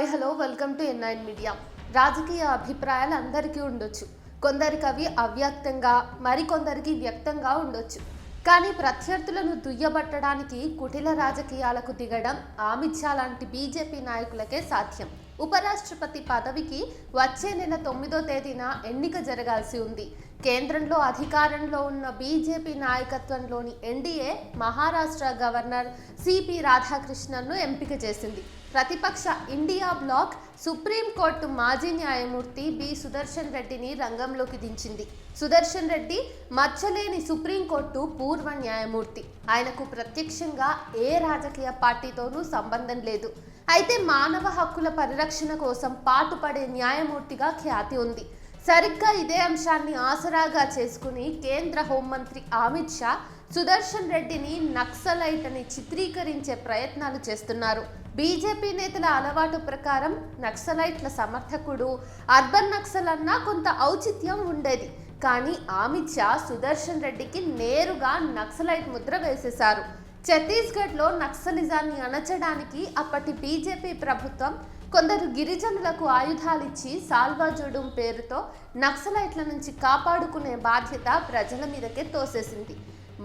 Hi hello welcome to ఎన్ఐన్ nine media. రాజకీయ అభిప్రాయాలు అందరికీ ఉండొచ్చు. కొందరికి అవి అవ్యక్తంగా మరికొందరికి వ్యక్తంగా ఉండొచ్చు. కానీ ప్రత్యర్థులను దుయ్యబట్టడానికి కుటిల రాజకీయాలకు దిగడం ఆమిత్షా లాంటి బీజేపీ నాయకులకే సాధ్యం. ఉపరాష్ట్రపతి పదవికి వచ్చే నెల తొమ్మిదో తేదీన ఎన్నిక జరగాల్సి ఉంది. కేంద్రంలో అధికారంలో ఉన్న బీజేపీ నాయకత్వంలోని ఎన్డీఏ మహారాష్ట్ర గవర్నర్ సిపి రాధాకృష్ణన్ను ఎంపిక చేసింది. ప్రతిపక్ష ఇండియా బ్లాక్ సుప్రీంకోర్టు మాజీ న్యాయమూర్తి బి. సుదర్శన్ రెడ్డిని రంగంలోకి దించింది. సుదర్శన్ రెడ్డి మచ్చలేని సుప్రీంకోర్టు పూర్వ న్యాయమూర్తి. ఆయనకు ప్రత్యక్షంగా ఏ రాజకీయ పార్టీతోనూ సంబంధం లేదు. అయితే మానవ హక్కుల పరిరక్షణ కోసం పాటుపడే న్యాయమూర్తిగా ఖ్యాతి ఉంది. సరిగ్గా ఇదే అంశాన్ని ఆసరాగా చేసుకుని కేంద్ర హోంమంత్రి అమిత్ షా సుదర్శన్ రెడ్డిని నక్సలైట్ అని చిత్రీకరించే ప్రయత్నాలు చేస్తున్నారు. బీజేపీ నేతల అలవాటు ప్రకారం నక్సలైట్ల సమర్థకుడు అర్బన్ నక్సల్ అన్నా కొంత ఔచిత్యం ఉండేది. కానీ అమిత్ షా సుదర్శన్ రెడ్డికి నేరుగా నక్సలైట్ ముద్ర వేసేశారు. ఛత్తీస్గఢ్లో నక్సలిజాన్ని అణచడానికి అప్పటి బీజేపీ ప్రభుత్వం కొందరు గిరిజనులకు ఆయుధాలిచ్చి సాల్వాజూడం పేరుతో నక్సలైట్ల నుంచి కాపాడుకునే బాధ్యత ప్రజల మీదకే తోసేసింది.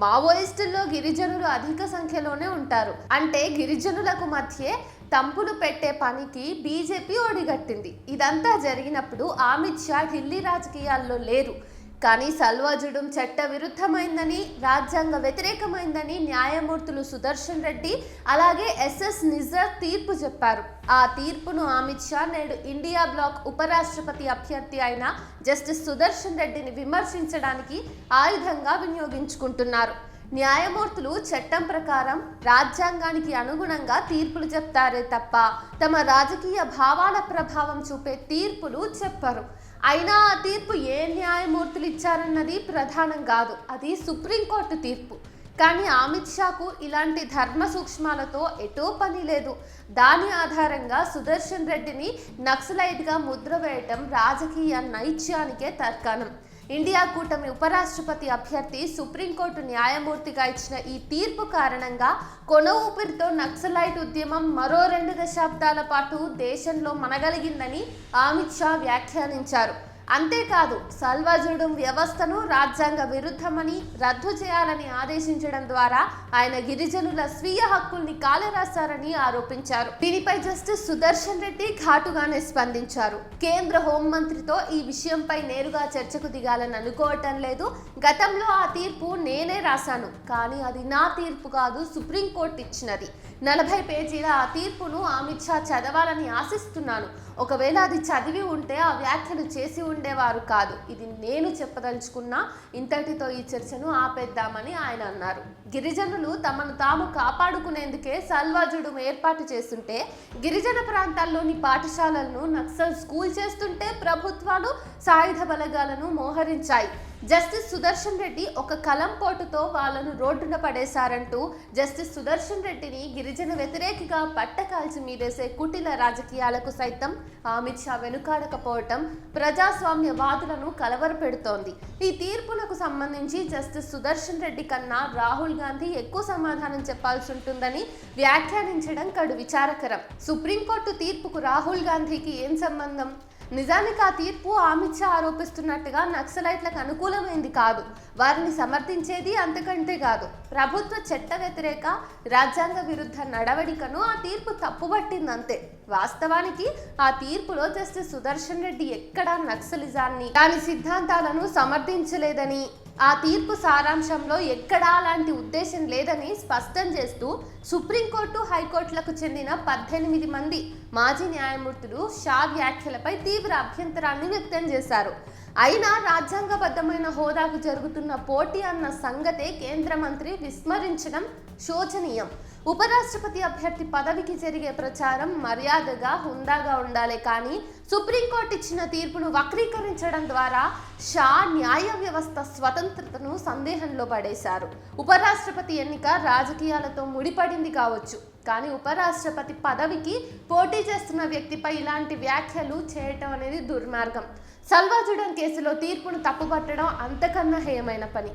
మావోయిస్టుల్లో గిరిజనులు అధిక సంఖ్యలోనే ఉంటారు. అంటే గిరిజనులకు మధ్య తంపులు పెట్టే పనికి బీజేపీ ఓడిగట్టింది ఇదంతా జరిగినప్పుడు అమిత్ షా ఢిల్లీ రాజకీయాల్లో లేరు. కానీ సల్వాజుడం చట్ట విరుద్ధమైందని రాజ్యాంగ వ్యతిరేకమైందని న్యాయమూర్తులు సుదర్శన్ రెడ్డి అలాగే ఎస్ఎస్ నిజర్ తీర్పు చెప్పారు. ఆ తీర్పును అమిత్ షా నేడు ఇండియా బ్లాక్ ఉపరాష్ట్రపతి అభ్యర్థి అయిన జస్టిస్ సుదర్శన్ రెడ్డిని విమర్శించడానికి ఆయుధంగా వినియోగించుకుంటున్నారు. న్యాయమూర్తులు చట్టం ప్రకారం రాజ్యాంగానికి అనుగుణంగా తీర్పులు చెప్తారే తప్ప తమ రాజకీయ భావాల ప్రభావం చూపే తీర్పులు చెప్పరు. అయినా ఆ తీర్పు ఏ న్యాయమూర్తులు ఇచ్చారన్నది ప్రధానం కాదు. అది సుప్రీంకోర్టు తీర్పు. కానీ అమిత్ షాకు ఇలాంటి ధర్మ సూక్ష్మాలతో ఎటో పని లేదు. దాని ఆధారంగా సుదర్శన్ రెడ్డిని నక్సలైట్గా ముద్ర వేయటం రాజకీయ నైత్యానికే తర్కాణం. ఇండియా కూటమి ఉపరాష్ట్రపతి అభ్యర్థి సుప్రీంకోర్టు న్యాయమూర్తిగా ఇచ్చిన ఈ తీర్పు కారణంగా కొన ఊపిరితో నక్సలైట్ ఉద్యమం మరో రెండు దశాబ్దాల పాటు దేశంలో మనగలిగిందని అమిత్ షా వ్యాఖ్యానించారు. అంతేకాదు సల్వాజుడం వ్యవస్థను రాజ్యాంగ విరుద్ధమని రద్దు చేయాలని ఆదేశించడం ద్వారా ఆయన గిరిజనుల స్వీయ హక్కుల్ని కాలరాశారని ఆరోపించారు. దీనిపై జస్టిస్ సుదర్శన్ రెడ్డి ఘాటుగానే స్పందించారు. కేంద్ర హోంమంత్రితో ఈ విషయంపై నేరుగా చర్చకు దిగాలని అనుకోవటం లేదు. గతంలో ఆ తీర్పు నేనే రాశాను కానీ అది నా తీర్పు కాదు సుప్రీంకోర్టు ఇచ్చినది. నలభై పేజీల ఆ తీర్పును అమిత్ షా చదవాలని ఆశిస్తున్నాను. ఒకవేళ అది చదివి ఉంటే ఆ వ్యాఖ్యలు చేసి ఉండేవారు కాదు. ఇది నేను చెప్పదలుచుకున్నా ఇంతటితో ఈ చర్చను ఆపేద్దామని ఆయన అన్నారు. గిరిజనులు తమను తాము కాపాడుకునేందుకే సల్వాజుడు ఏర్పాటు చేస్తుంటే గిరిజన ప్రాంతాల్లోని పాఠశాలలను నక్సల్ స్కూల్ చేస్తుంటే ప్రభుత్వాలు సాయుధ బలగాలను మోహరించాయి. జస్టిస్ సుదర్శన్ రెడ్డి ఒక కలం పోటుతో వాళ్ళను రోడ్డున పడేశారంటూ జస్టిస్ సుదర్శన్ రెడ్డిని గిరిజన వ్యతిరేకిగా పట్టకాల్చి మీదేసే కుటిల రాజకీయాలకు సైతం అమిత్ షా వెనుకాడకపోవటం ప్రజాస్వామ్యవాదులను కలవరపెడుతోంది. ఈ తీర్పులకు సంబంధించి జస్టిస్ సుదర్శన్ రెడ్డి కన్నా రాహుల్ గాంధీ ఎక్కువ సమాధానం చెప్పాల్సి ఉంటుందని వ్యాఖ్యానించడం కడు విచారకరం. సుప్రీంకోర్టు తీర్పుకు రాహుల్ గాంధీకి ఏం సంబంధం? నిజానికి ఆ తీర్పు అమిత్ షా ఆరోపిస్తున్నట్టుగా నక్సలైట్లకు అనుకూలమైంది కాదు. వారిని సమర్థించేది అంతకంటే కాదు. ప్రభుత్వ చట్ట వ్యతిరేక రాజ్యాంగ విరుద్ధ నడవడికను ఆ తీర్పు తప్పుబట్టింది అంతే వాస్తవానికి ఆ తీర్పులో జస్టిస్ సుదర్శన్ రెడ్డి ఎక్కడా నక్సలిజాన్ని దాని సిద్ధాంతాలను సమర్థించలేదని ఆ తీర్పు సారాంశంలో ఎక్కడా అలాంటి ఉద్దేశం లేదని స్పష్టం చేస్తూ సుప్రీంకోర్టు హైకోర్టులకు చెందిన పద్దెనిమిది మంది మాజీ న్యాయమూర్తులు షా వ్యాఖ్యలపై తీవ్ర అభ్యంతరాన్ని వ్యక్తం చేశారు. అయినా రాజ్యాంగబద్ధమైన హోదాకు జరుగుతున్న పోటీ అన్న సంగతే కేంద్ర మంత్రి విస్మరించడం శోచనీయం. ఉపరాష్ట్రపతి అభ్యర్థి పదవికి జరిగే ప్రచారం మర్యాదగా హుందాగా ఉండాలి కానీ సుప్రీంకోర్టు ఇచ్చిన తీర్పును వక్రీకరించడం ద్వారా షా న్యాయ వ్యవస్థ స్వతంత్రతను సందేహంలో పడేశారు. ఉపరాష్ట్రపతి ఎన్నిక రాజకీయాలతో ముడిపడింది కావచ్చు. కానీ ఉపరాష్ట్రపతి పదవికి పోటీ చేస్తున్న వ్యక్తిపై ఇలాంటి వ్యాఖ్యలు చేయటం అనేది దుర్మార్గం. సల్వాజుడన్ కేసులో తీర్పును తప్పుపట్టడం అంతకన్నా హేయమైన పని.